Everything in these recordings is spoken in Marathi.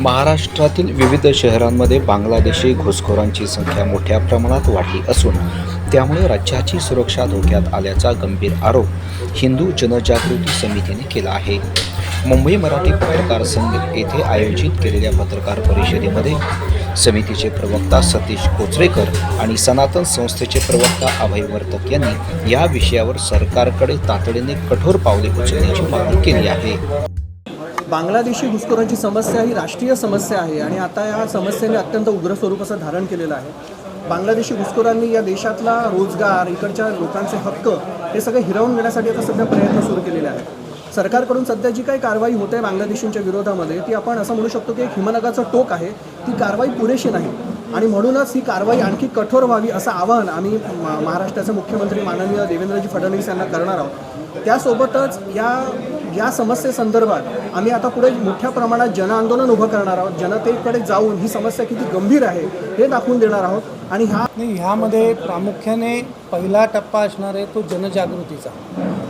महाराष्ट्रातील विविध शहरांमध्ये बांगलादेशी घुसखोरांची संख्या मोठ्या प्रमाणात वाढली असून त्यामुळे राज्याची सुरक्षा धोक्यात आल्याचा गंभीर आरोप हिंदू जनजागृती समितीने केला आहे. मुंबई मराठी पत्रकार संघ येथे आयोजित केलेल्या पत्रकार परिषदेमध्ये समितीचे प्रवक्ता सतीश कोचरेकर आणि सनातन संस्थेचे प्रवक्ता अभय वर्तक यांनी या विषयावर सरकारकडे तातडीने कठोर पावले उचलण्याची मागणी केली आहे. बांगलादेशी घुसखोरांची समस्या ही राष्ट्रीय समस्या आहे आणि आता या समस्येने अत्यंत उग्र स्वरूपाचं धारण केलेलं आहे. बांगलादेशी घुसखोरांनी या देशातला रोजगार इकडच्या लोकांचे हक्क हे सगळे हिरावून घेण्यासाठी आता सध्या प्रयत्न सुरू केलेले आहेत. सरकारकडून सध्या जी काही कारवाई होते बांगलादेशींच्या विरोधामध्ये ती आपण असं म्हणू शकतो की एक हिमनगाचं टोक आहे. ती कारवाई पुरेशी नाही. आणि म्हणूनच ही कारवाई आणखी कठोर व्हावी असं आवाहन आम्ही महाराष्ट्राचे मुख्यमंत्री माननीय देवेंद्रजी फडणवीस यांना करणार आहोत. त्यासोबतच या या समस्येसंदर्भात आम्ही आता पुढे मोठ्या प्रमाणात जनआंदोलन उभं करणार आहोत जनतेकडे जाऊन ही समस्या किती गंभीर आहे हे दाखवून देणार आहोत आणि हा नाही ह्यामध्ये प्रामुख्याने पहिला टप्पा असणार आहे तो जनजागृतीचा.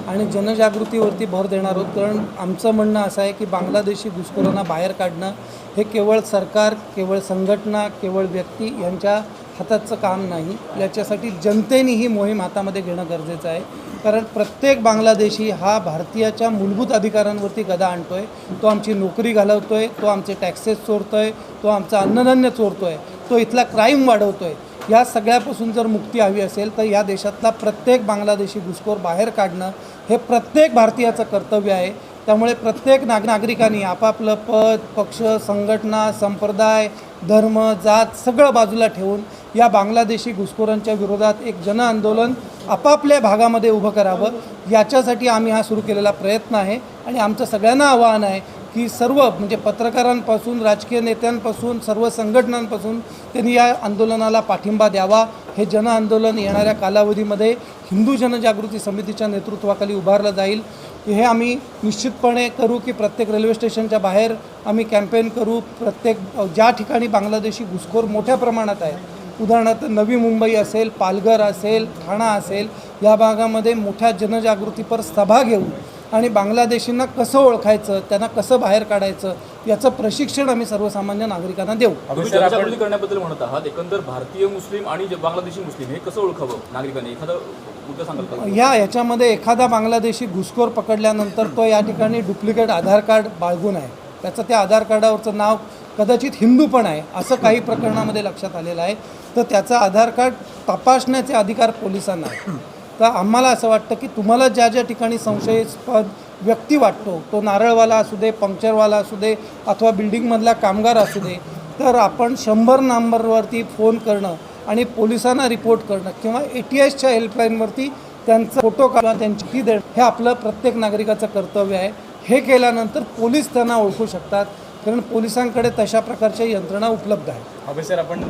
आणि जनजागृतीवरती भर देणार आहोत कारण आमचं म्हणणं असं आहे की बांगलादेशी घुसखोरांना बाहेर काढणं हे केवळ सरकार केवळ संघटना केवळ व्यक्ती यांच्या हाताचं काम नाही. याच्यासाठी जनतेने ही मोहीम हातामध्ये घेणं गरजेचं आहे. कारण प्रत्येक बांगलादेशी हा भारतीयाच्या मूलभूत अधिकारांवरती गदा आणतो आहे तो आमची नोकरी घालवतो आहे तो आमचे टॅक्सेस चोरतो आहे तो आमचं अन्नधान्य चोरतो आहे तो इथला क्राईम वाढवतो आहे या सगळ्यापासून जर मुक्ती हवी असेल तर या देशातला प्रत्येक बांगलादेशी घुसखोर बाहेर काढणं हे प्रत्येक भारतीयाचं कर्तव्य आहे. त्यामुळे प्रत्येक नाग नागरिकांनी आपापलं पद पक्ष संघटना संप्रदाय धर्म जात सगळं बाजूला ठेवून या बांगलादेशी घुसखोरांच्या विरोधात एक जनआंदोलन आपापल्या भागामध्ये उभं करावं याच्यासाठी आम्ही हा सुरू केलेला प्रयत्न आहे. आणि आमचं सगळ्यांना आव्हान आहे की सर्व म्हणजे पत्रकारांपासून राजकीय नेत्यांपासून सर्व संघटनांपासून त्यांनी या आंदोलनाला पाठिंबा द्यावा. हे जनआंदोलन येणाऱ्या कालावधीमध्ये हिंदू जनजागृती समितीच्या नेतृत्वाखाली उभारलं जाईल. हे आम्ही निश्चितपणे करू की प्रत्येक रेल्वे स्टेशनच्या बाहेर आम्ही कॅम्पेन करू. प्रत्येक ज्या ठिकाणी बांगलादेशी घुसखोर मोठ्या प्रमाणात आहे उदाहरणार्थ नवी मुंबई असेल पालघर असेल ठाणा असेल या भागामध्ये मोठ्या जनजागृतीपर सभा घेऊ आणि बांगलादेशींना कसं ओळखायचं त्यांना कसं बाहेर काढायचं याचं प्रशिक्षण आम्ही सर्वसामान्य नागरिकांना देऊ. करण्याबद्दल म्हणत आहात एकंदर भारतीय मुस्लिम आणि जे बांगलादेशी मुस्लिम हे कसं ओळखावं नागरिकांनी? एखादा ह्या याच्यामध्ये एखादा बांगलादेशी घुसखोर पकडल्यानंतर तो या ठिकाणी डुप्लिकेट आधार कार्ड बाळगून आहे. त्याचं त्या आधार कार्डावरचं नाव कदाचित हिंदू पण आहे असं काही प्रकरणामध्ये लक्षात आलेलं आहे. तर त्याचा आधार कार्ड तपासण्याचे अधिकार पोलिसांना आहे तर आम्हाला असं वाटतं की तुम्हाला ज्या ज्या ठिकाणी संशयास्पद व्यक्ती वाटतो तो नारळवाला असू दे पंक्चरवाला असू दे अथवा बिल्डिंगमधला कामगार असू दे तर आपण शंभर नंबरवरती फोन करणं आणि पोलिसांना रिपोर्ट करणं किंवा ए टी एसच्या हेल्पलाईनवरती त्यांचा फोटो काढणं त्यांची फी देणं हे आपलं प्रत्येक नागरिकाचं कर्तव्य आहे. हे केल्यानंतर पोलीस त्यांना ओळखू शकतात. कारण पोलिसांकडे तशा प्रकारच्या यंत्रणा उपलब्ध आहेत. अभय सर आपण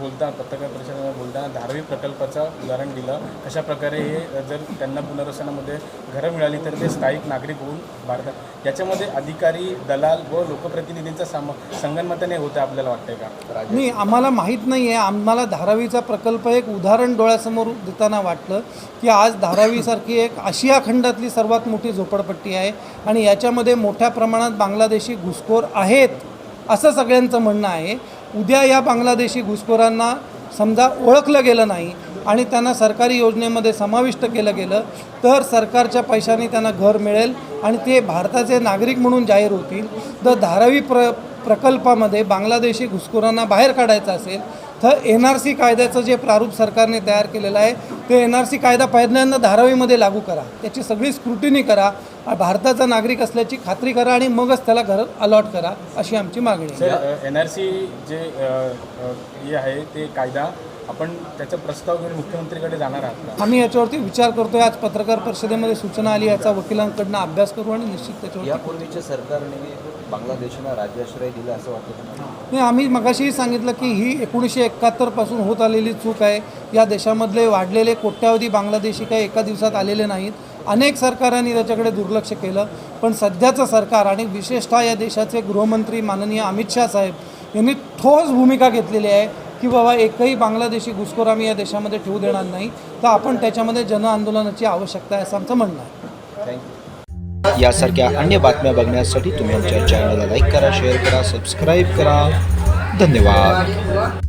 बोलता पत्रकार परिषदेमध्ये बोलताना धारावी प्रकल्पाचं उदाहरण दिलं. कशा प्रकारे हे जर त्यांना पुनर्वसनामध्ये घरं मिळाली तर ते स्थायिक नागरिक होऊन भारतात. याच्यामध्ये अधिकारी दलाल व लोकप्रतिनिधींचा सम संगनमताने होतं आपल्याला वाटतंय का? नाही आम्हाला माहीत नाही आहे आम्हाला धारावीचा प्रकल्प एक उदाहरण डोळ्यासमोर देताना वाटलं की आज धारावीसारखी एक आशिया खंडातली सर्वात मोठी झोपडपट्टी आहे आणि याच्यामध्ये मोठ्या प्रमाणात बांगलादेशी घुसखोर आहेत असं सगळ्यांचं म्हणणं आहे. उद्या या बांगलादेशी घुसखोरांना समजा ओळखलं गेलं नाही आणि त्यांना सरकारी योजनेमध्ये समाविष्ट केलं गेलं तर सरकारच्या पैशाने त्यांना घर मिळेल आणि ते भारताचे नागरिक म्हणून जाहीर होतील. तर धारावी प्र प्रकल्पामध्ये बांगलादेशी घुसखोरांना बाहेर काढायचं असेल तर एन आर सी कायद्याचं जे प्रारूप सरकारने तयार केलेलं आहे ते एन आर सी कायदा पहिल्यांदा धारावीमध्ये लागू करा. त्याची सगळी स्क्रुटिनी करा. भारताचा नागरिक असल्याची खात्री करा आणि मगच त्याला घर अलॉट करा अशी आमची मागणी आहे. एन आर सी जे हे आहे ते कायदा आपण त्याचा प्रस्ताव घेऊन मुख्यमंत्रीकडे जाणार आहात आम्ही याच्यावरती विचार करतोय. आज पत्रकार परिषदेमध्ये सूचना आली याचा वकिलांकडनं अभ्यास करू आणि निश्चित त्याच्यावरती यापूर्वीच्या सरकारने बांगलादेशला राज्याश्रय दिलं असं वाटतं नाही आम्ही मगाशीही सांगितलं की ही एकोणीसशे एकाहत्तरपासून होत आलेली चूक आहे. या देशामधले वाढलेले कोट्यावधी बांगलादेशी काही एका दिवसात आलेले नाहीत. अनेक सरकारांनी त्याच्याकडे दुर्लक्ष केलं पण सध्याचं सरकार आणि विशेषतः या देशाचे गृहमंत्री माननीय अमित शाह साहेब यांनी ठोस भूमिका घेतलेली आहे की बाबा एकही बांगलादेशी घुसखोर आम्ही या देशामध्ये ठेवू देणार नाही. तर आपण त्याच्यामध्ये जनआंदोलनाची आवश्यकता आहे असं आमचं म्हणणं आहे. थँक्यू. यासारख्या अन्य बातम्या बघण्यासाठी तुम्ही आमच्या चॅनलला लाईक करा शेअर करा सबस्क्राईब करा. धन्यवाद.